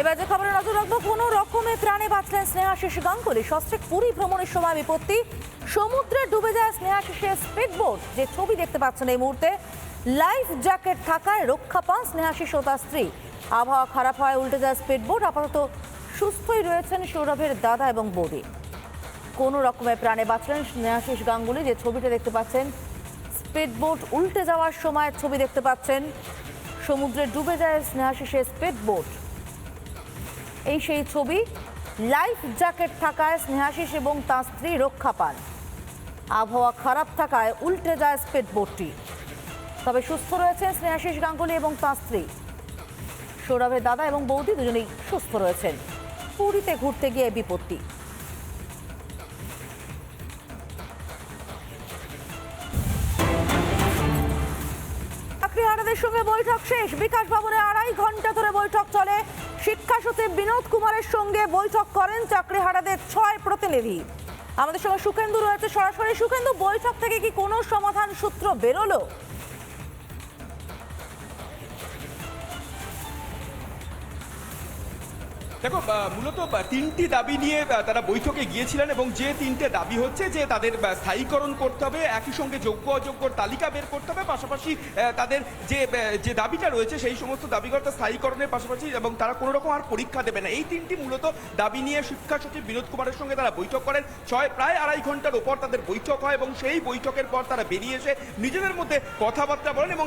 এবার যে খবরে নজর রাখব, কোনো রকমে প্রাণে বাঁচলেন স্নেহাশিস গাঙ্গুলি সস্ত্রিক পুরী ভ্রমণের সময় বিপত্তি। সমুদ্রে ডুবে যায় স্নেহাশিসের স্পিড বোট যে ছবি দেখতে পাচ্ছেন এই মুহূর্তে, লাইফ জ্যাকেট থাকায় রক্ষা পান স্নেহাশিস ও তার স্ত্রী। আবহাওয়া খারাপ হয় উল্টে যায় স্পিড বোট আপাতত সুস্থই রয়েছেন সৌরভের দাদা এবং বৌদি। কোনো রকমে প্রাণে বাঁচলেন স্নেহাশিস গাঙ্গুলি। যে ছবিটা দেখতে পাচ্ছেন স্পিড বোট উল্টে যাওয়ার সময় ছবি দেখতে পাচ্ছেন। সমুদ্রে ডুবে যায় স্নেহাশিসের স্পিড বোট এই সেই ছবি লাইফ জ্যাকেট থাকায় স্নেহাশিস এবং তাঁর স্ত্রী রক্ষা পান। আবহাওয়া খারাপ থাকায় উল্টে যায় স্পিড বোটটি তবে সুস্থ রয়েছেন স্নেহাশিস গাঙ্গুলি এবং তাঁর স্ত্রী। সৌরভের দাদা এবং বৌদি দুজনেই সুস্থ রয়েছেন। পুরীতে ঘুরতে গিয়ে বিপত্তি। সঙ্গে বৈঠক শেষ। বিকাশ ভবনে আড়াই ঘণ্টা ধরে বৈঠক চলে। শিক্ষা সচিব বিনোদ কুমারের সঙ্গে বৈঠক করেন চাকরিহারাদের ছয় প্রতিনিধি। আমাদের সঙ্গে সুখেন্দু রয়েছে। সরাসরি সুখেন্দু, বৈঠক থেকে কি কোনো সমাধান সূত্র বেরোলো? দেখো মূলত তিনটি দাবি নিয়ে তারা বৈঠকে গিয়েছিলেন এবং যে তিনটে দাবি হচ্ছে যে তাদের স্থায়ীকরণ করতে হবে, একই সঙ্গে যোগ্য অযোগ্যর তালিকা বের করতে হবে, পাশাপাশি তাদের যে যে দাবিটা রয়েছে সেই সমস্ত দাবিগত স্থায়ীকরণের পাশাপাশি এবং তারা কোনো রকম আর পরীক্ষা দেবে না। এই তিনটি মূলত দাবি নিয়ে শিক্ষা সচিব বিনোদ কুমারের সঙ্গে তারা বৈঠক করেন। ছয়, প্রায় আড়াই ঘণ্টার ওপর তাদের বৈঠক হয় এবং সেই বৈঠকের পর তারা বেরিয়ে এসে নিজেদের মধ্যে কথাবার্তা বলেন এবং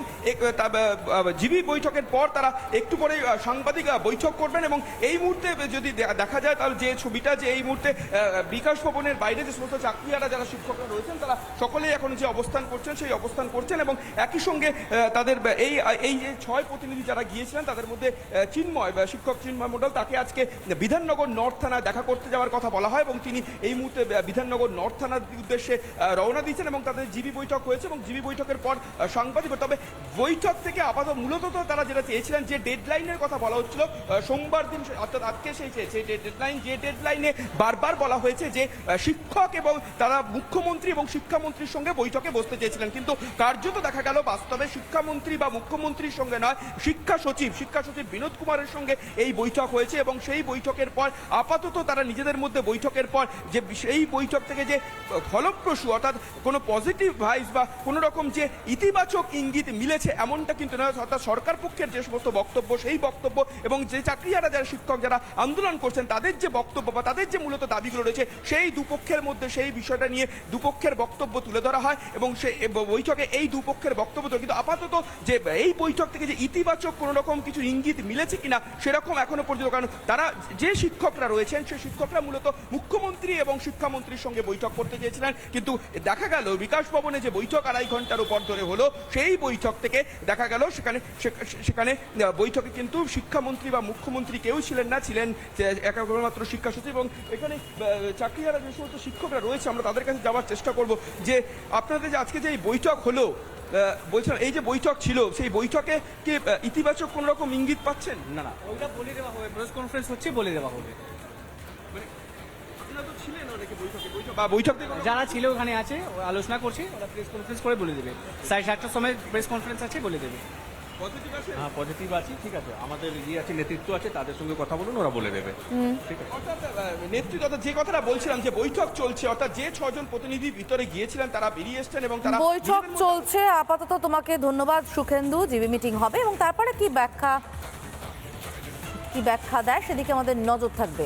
জিবি বৈঠকের পর তারা একটু পরে সাংবাদিক বৈঠক করবেন এবং এই মুহূর্তে যদি দেখা যায় তাহলে যে ছবিটা যে এই মুহূর্তে বিকাশ ভবনের বাইরে যে সমস্ত চাকরিয়ারা যারা শিক্ষকরা রয়েছেন, তারা সকলেই এখন যে অবস্থান করছেন, সেই অবস্থান করছেন এবং একই সঙ্গে তাদের এই এই যে ছয় প্রতিনিধি যারা গিয়েছিলেন, তাদের মধ্যে চিন্ময় শিক্ষক চিন্ময় মণ্ডল, তাকে আজকে বিধাননগর নর্থ থানায় দেখা করতে যাওয়ার কথা বলা হয় এবং তিনি এই মুহূর্তে বিধাননগর নর্থ থানার উদ্দেশ্যে রওনা দিয়েছেন এবং তাদের জিবি বৈঠক হয়েছে এবং জিবি বৈঠকের পর সাংবাদিক তবে বৈঠক থেকে আপাতত মূলত তারা যেটা চেয়েছিলেন, যে ডেডলাইনের কথা বলা হচ্ছিল সোমবার দিন, অর্থাৎ আজকে সেই চেয়েছে ডেডলাইন যে ডেডলাইনে বারবার বলা হয়েছে যে শিক্ষক এবং তারা মুখ্যমন্ত্রী এবং শিক্ষামন্ত্রীর সঙ্গে বৈঠকে বসতে চেয়েছিলেন। কিন্তু কার্যত দেখা গেল বাস্তবে শিক্ষামন্ত্রী বা মুখ্যমন্ত্রীর সঙ্গে নয়, শিক্ষা সচিব শিক্ষা সচিব বিনোদ কুমারের সঙ্গে এই বৈঠক হয়েছে এবং সেই বৈঠকের পর আপাতত তারা নিজেদের মধ্যে বৈঠকের পর যে সেই বৈঠক থেকে যে ফলপ্রসূ অর্থাৎ কোনো পজিটিভ ভাইস বা কোনো রকম যে ইতিবাচক ইঙ্গিত মিলেছে এমনটা কিন্তু নয়, অর্থাৎ সরকার পক্ষের যে সমস্ত বক্তব্য, সেই বক্তব্য এবং যে চাকরিয়ারা যারা শিক্ষক, যারা আন্দোলন করছেন, তাদের যে বক্তব্য বা তাদের যে মূলত দাবিগুলো রয়েছে, সেই দুপক্ষের মধ্যে সেই বিষয়টা নিয়ে দুপক্ষের বক্তব্য তুলে ধরা হয় এবং সেই বৈঠকে এই দুপক্ষের বক্তব্য তো কিন্তু আপাতত যে এই বৈঠক থেকে যে ইতিবাচক কোনো রকম কিছু ইঙ্গিত মিলেছে কিনা, সেরকম এখনও পর্যন্ত কারণ তারা যে শিক্ষকরা রয়েছেন, সেই শিক্ষকরা মূলত মুখ্যমন্ত্রী এবং শিক্ষামন্ত্রীর সঙ্গে বৈঠক করতে চেয়েছিলেন। কিন্তু দেখা গেল বিকাশ ভবনে যে বৈঠক আড়াই ঘণ্টার উপর ধরে হলো, সেই বৈঠক থেকে দেখা গেল সেখানে সে- সেখানে বৈঠকে কিন্তু শিক্ষামন্ত্রী বা মুখ্যমন্ত্রী কেউ ছিলেন না ছিলেন যে একমাত্র শিক্ষা সচিব এবং এখানে চাকরিহারা যে সমস্ত শিক্ষকরা রয়েছে আমরা তাদের কাছে যাওয়ার চেষ্টা করব যে আপনাদের যে আজকে যে এই বৈঠক হলো বলছিলাম এই যে বৈঠক ছিল সেই বৈঠকে কি ইতিবাচক কোন রকম ইঙ্গিত পাচ্ছেন? না না। ওইটা বলে দেওয়া হবে প্রেস কনফারেন্স হচ্ছে বলে দেওয়া হবে। বা বৈঠক যারা ছিল ওখানে আছে আলোচনা করছে ওরা প্রেস কনফারেন্স করে বলে দেবে। সাড়ে সাতটার সময় প্রেস কনফারেন্স আছে বলে দেবে। হ্যাঁ পজিটিভ আছে ঠিক আছে। আমাদের ইয়ে আছে নেতৃত্ব আছে তাদের সঙ্গে কথা বলুন ওরা বলে দেবে। ঠিক আছে। অর্থাৎ নেতৃত্ব যে কথাটা বলছিলাম যে বৈঠক চলছে অর্থাৎ যে ছজন প্রতিনিধি ভিতরে গিয়েছিলেন তারা বেরিয়ে এসছেন এবং তারা বৈঠক চলছে আপাতত তোমাকে ধন্যবাদ সুখেন্দু জিবি মিটিং হবে এবং তারপরে কি ব্যাখ্যা কি ব্যাখ্যা দেয় সেদিকে আমাদের নজর থাকবে।